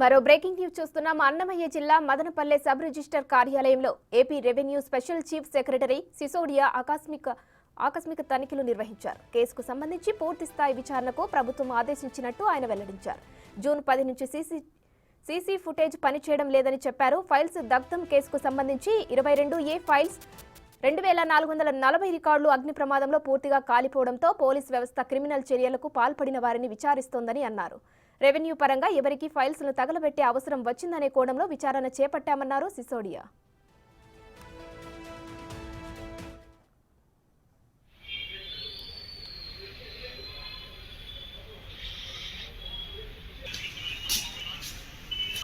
మరో breaking news చూస్తున్నాం. అన్నమయ్య జిల్లా మదనపల్లె సబ్ రిజిస్టర్ కార్యాలయంలో AP revenue special chief secretary Sisodia ఆకస్మిక ఆకస్మిక తనిఖీలు నిర్వహించారు. కేసుకు సంబంధించి పూర్తి స్థాయి విచారణకు ప్రభుత్వం ఆదేశించినట్టు ఆయన వెల్లడించారు. జూన్ పది నుంచి సీసీ సీసీ ఫుటేజ్ పనిచేయడం లేదని చెప్పారు. ఫైల్స్ దగ్ధం కేసుకు సంబంధించి ఇరవై రెండు ఏ ఫైల్స్ రెండు వేల నాలుగు వందల నలభై రికార్డులు అగ్ని ప్రమాదంలో పూర్తిగా కాలిపోవడంతో పోలీస్ వ్యవస్థ క్రిమినల్ చర్యలకు పాల్పడిన వారిని విచారిస్తోందని అన్నారు. రెవెన్యూ పరంగా ఎవరికి ఫైల్స్ను తగలబెట్టే అవసరం వచ్చిందనే కోణంలో విచారణ చేపట్టామన్నారు సిసోడియా.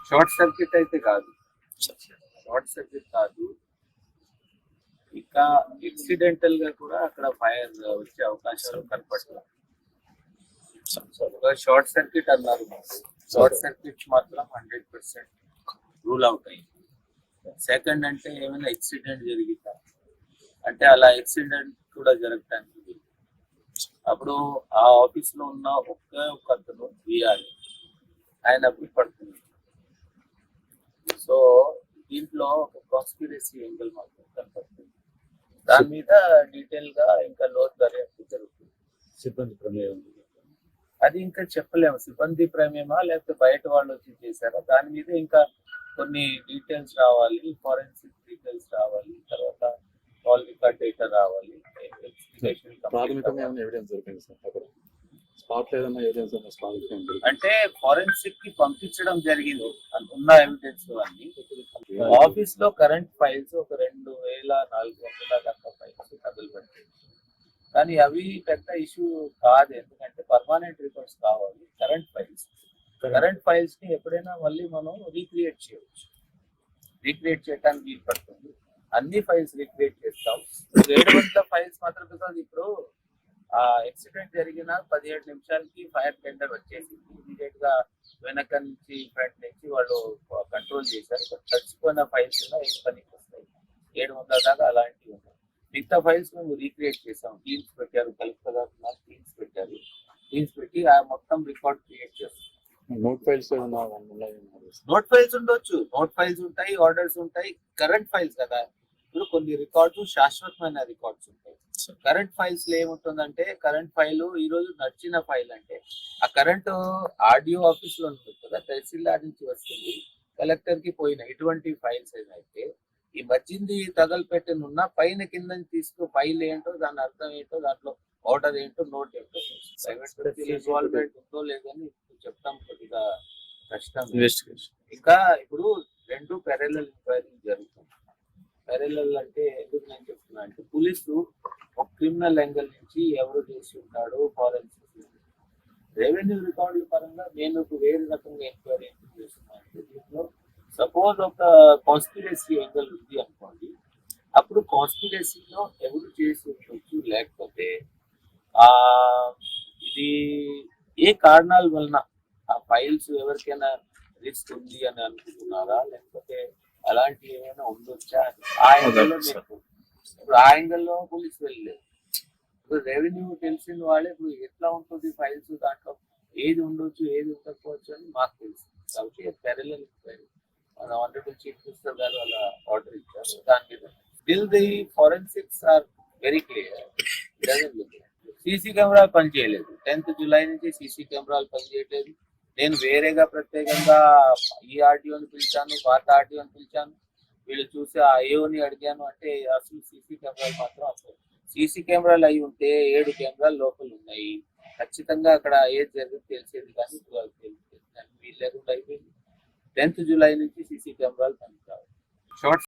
షార్ట్ సర్క్యూట్ అయితే కాదు. షార్ట్ సర్క్యూట్ కాదు. ఇంకా ఎక్సిడెంటల్గా కూడా అక్కడ ఫైర్ వచ్చే అవకాశాలు కనపడలేదు షార్ట్ సర్క్యూట్ అన్నారు. షార్ట్ సర్క్యూట్ మాత్రం హండ్రెడ్ పర్సెంట్ రూల్ అవుట్ అయింది. సెకండ్ అంటే ఏమైనా ఎక్సిడెంట్ జరిగిందా? అంటే అలా ఎక్సిడెంట్ కూడా జరగటానికి. అప్పుడు ఆ ఆఫీస్లో ఉన్న ఒక్క ఒక అతను వీఆర్ ఆయన అప్పుడు పడుతుంది సో దీంట్లో ఒక కాన్స్పిరసీ యాంగిల్ మాత్రం కనపడుతుంది. దాని మీద డీటెయిల్గా ఇంకా లోతు దర్యాప్తు జరుగుతుంది. సిబ్బంది ప్రమేయం. అది ఇంకా చెప్పలేము. సిబ్బంది ప్రమేయమా లేకపోతే బయట వాళ్ళు వచ్చి చేశారా? దాని మీద ఇంకా కొన్ని డీటెయిల్స్ రావాలి. ఫారెన్సిక్ డీటెయిల్స్ రావాలి. తర్వాత కాల్ రికార్డ్ డేటా రావాలి. దొరికింది అంటే ఫారెన్సిక్కి పంపించడం జరిగింది. ఉన్న ఎవిడెన్స్ అన్ని. ఆఫీస్లో కరెంట్ ఫైల్స్ ఒక రెండు వేల నాలుగు వందల దాకా ఫైల్స్ తగులుపెట్టాయి కానీ అవి పెద్ద ఇష్యూ కాదు. ఎందుకంటే పర్మానెంట్ రికార్డ్స్ కావాలి. కరెంట్ ఫైల్స్ కరెంట్ ఫైల్స్ని ఎప్పుడైనా మళ్ళీ మనం రీక్రియేట్ చేయవచ్చు. రీక్రియేట్ చేయడానికి వీలు పడుతుంది. అన్ని ఫైల్స్ రీక్రియేట్ చేస్తాం. ఏడు వందల ఫైల్స్ మాత్రం బికాజ్ ఇప్పుడు ఆ యాక్సిడెంట్ జరిగిన పదిహేడు నిమిషాలకి ఫైర్ టెండర్ వచ్చేసింది. ఇమీడియట్గా వెనక నుంచి ఫ్రంట్ నుంచి వాళ్ళు కంట్రోల్ చేశారు. చచ్చిపోయిన ఫైల్స్ ఏం పనికి వస్తాయి? ఏడు వందల దాకా అలాంటివి మిగతా ఫైల్స్ మేము రీక్రియేట్ చేసాం టీమ్స్ పెట్టారు కలెక్టర్ గారు టీమ్స్ పెట్టారు. టీమ్స్ పెట్టి ఆ మొత్తం రికార్డ్ క్రియేట్ చేస్తాం. నోట్ ఫైల్స్ నోట్ ఫైల్స్ ఉండొచ్చు. నోట్ ఫైల్స్ ఉంటాయి ఆర్డర్స్ ఉంటాయి కరెంట్ ఫైల్స్ కదా. ఇప్పుడు కొన్ని రికార్డ్స్ శాశ్వతమైన రికార్డ్స్ ఉంటాయి. కరెంట్ ఫైల్స్లో ఏముంటుందంటే కరెంట్ ఫైల్ ఈ రోజు నడిచిన ఫైల్ అంటే ఆ కరెంట్ ఆడియో ఆఫీస్లో ఉంటుంది కదా తహసీల్దార్ నుంచి వస్తుంది కలెక్టర్కి పోయిన ఎటువంటి ఫైల్స్ అయితే ఈ మధ్యంది తగలపెట్టిన ఉన్న పైన కింద తీసుకు ఫైల్ ఏంటో దాని అర్థం ఏంటో దాంట్లో ఆర్డర్ ఏంటో నోట్ ఏంటో. ప్రైవేట్ ఇన్వాల్వ్మెంట్ ఉందో లేదని చెప్తాం కొద్దిగా కష్టం. ఇన్వెస్టిగేషన్ ఇంకా ఇప్పుడు రెండు పెరలల్ ఎంక్వైరీ జరుగుతుంది పెరలల్ అంటే ఎందుకు నేను చెప్తున్నా అంటే పోలీసు ఒక క్రిమినల్ యాంగిల్ నుంచి ఎవరు చేసి ఉంటాడు ఫారెన్సిక్ రెవెన్యూ రికార్డుల పరంగా నేను వేరే రకంగా ఎంక్వైరీ ఎందుకు చేస్తున్నా అంటే దీంట్లో సపోజ్ ఒక కాన్స్పిరసీ యాంగిల్ ఉంది అనుకోండి అప్పుడు కాన్స్పిరసీలో ఎవరు చేసి ఉండొచ్చు? లేకపోతే ఆ ఇది ఏ కారణాల వలన ఆ ఫైల్స్ ఎవరికైనా రిస్క్ ఉంది అని అనుకుంటున్నారా? లేకపోతే అలాంటి ఏమైనా ఉండొచ్చా? అని ఆ యాంగిల్లో నేను ఇప్పుడు ఆ యాంగిల్లో పోలీసు వెళ్ళలేదు. ఇప్పుడు రెవెన్యూ తెలిసిన వాళ్ళే ఇప్పుడు ఎట్లా ఉంటుంది ఫైల్స్ దాంట్లో? ఏది ఉండొచ్చు ఏది ఉండకపోవచ్చు అని మాకు తెలుసు. కాబట్టి పెరలల్ మన ఆనరబుల్ చీఫ్ మినిస్టర్ గారు అలా ఆర్డర్ ఇచ్చారు. దాని మీద still the forensics are very clear CC కెమెరాలు పనిచేయలేదు. టెన్త్ జూలై నుంచి సీసీ కెమెరాలు పనిచేయట్లేదు. నేను వేరేగా ప్రత్యేకంగా ఈ ఆర్డీఓని పిలిచాను పాత ఆర్డీఓని పిలిచాను. వీళ్ళు చూసి ఆ ఏఓని అడిగాను అంటే అసలు సీసీ కెమెరాలు మాత్రం అసలు సీసీ కెమెరాలు అయి ఉంటే ఏడు కెమెరాలు లోపల ఉన్నాయి. ఖచ్చితంగా అక్కడ ఏది జరిగింది తెలిసేది కానీ ఇప్పుడు అది తెలియదు. వీళ్ళు లేకుండా అయిపోయింది. టెన్త్ జూలై నుంచి సీసీ కెమెరాలు పనికిరావు. షార్ట్